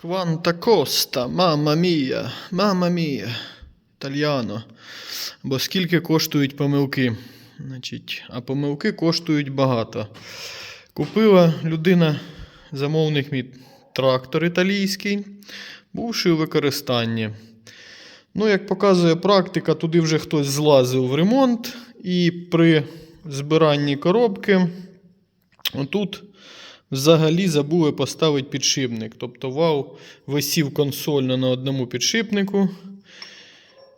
Quanta costa, mamma mia, mamma mia, італьяно. Бо скільки коштують помилки? Значить, а помилки коштують багато. Купила людина, замовник мій трактор італійський, бувши у використанні. Ну, як показує практика, туди вже хтось злазив в ремонт, і при збиранні коробки отут взагалі забули поставити підшипник. Тобто вал висів консольно на одному підшипнику.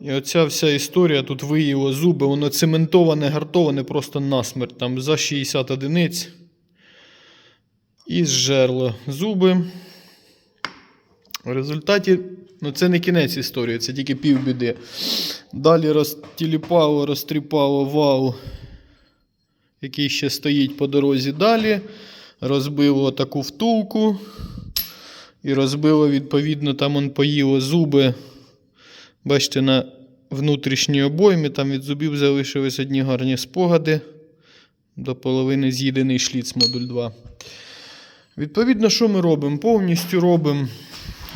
І оця вся історія тут виїло зуби, воно цементоване, гартоване просто насмерть, там за 60 одиниць. І зжерло зуби. В результаті, ну це не кінець історії, це тільки півбіди. Далі розтіліпало, розтріпало вал, який ще стоїть по дорозі далі. Розбило таку втулку. І розбило, відповідно, там он поїло зуби. Бачите, на внутрішній обоймі, там від зубів залишились одні гарні спогади. До половини з'їдений шліц модуль 2. Відповідно, що ми робимо? Повністю робимо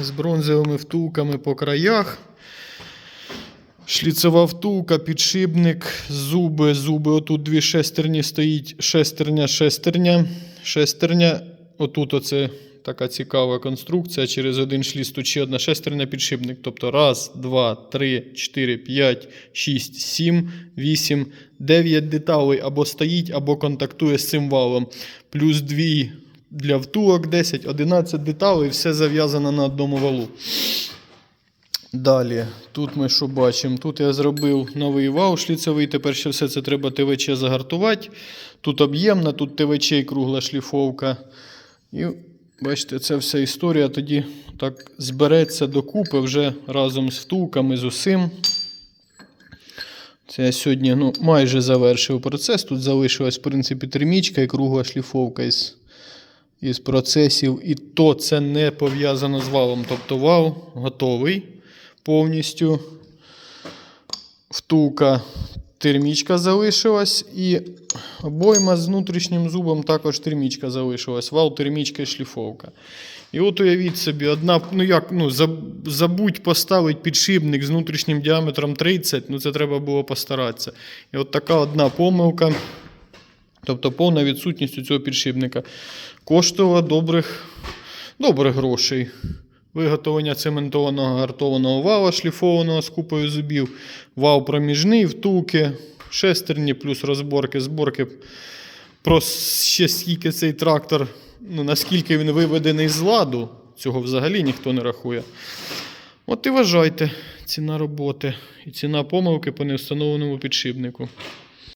з бронзовими втулками по краях. Шліцева втулка, підшипник, зуби, зуби. Отут дві шестерні стоїть, шестерня, шестерня. Шестерня. Отут оце така цікава конструкція. Через один шліц тут одна шестерня підшипник. Тобто раз, два, три, чотири, п'ять, шість, сім, вісім, дев'ять деталей або стоїть, або контактує з цим валом. Плюс дві для втулок 10, 11 деталей, все зав'язано на одному валу. Далі, тут ми що бачимо? Тут я зробив новий вал шліцевий. Тепер ще все це треба ТВЧ загартувати. Тут об'ємна, тут ТВЧ і кругла шліфовка. І бачите, ця вся історія тоді так збереться докупи вже разом з втулками, з усім. Це я сьогодні ну, майже завершив процес. Тут залишилась, в принципі, термічка і кругла шліфовка із, із процесів. І то це не пов'язано з валом. Тобто вал готовий повністю. Втулка термічка залишилась. І обойма з внутрішнім зубом також термічка залишилась. Вал, термічка і шліфовка. І от уявіть собі, одна, ну як, ну, забудь поставити підшипник з внутрішнім діаметром 30, ну це треба було постаратися. І от така одна помилка, тобто повна відсутність у цього підшипника, коштувала добрих, добрих грошей. Виготовлення цементованого гартованого вала, шліфованого з купою зубів, вал проміжний, втулки, шестерні, плюс розборки, зборки. Про ще скільки цей трактор, ну наскільки він виведений з ладу, цього взагалі ніхто не рахує. От і вважайте, ціна роботи і ціна помилки по невстановленому підшипнику.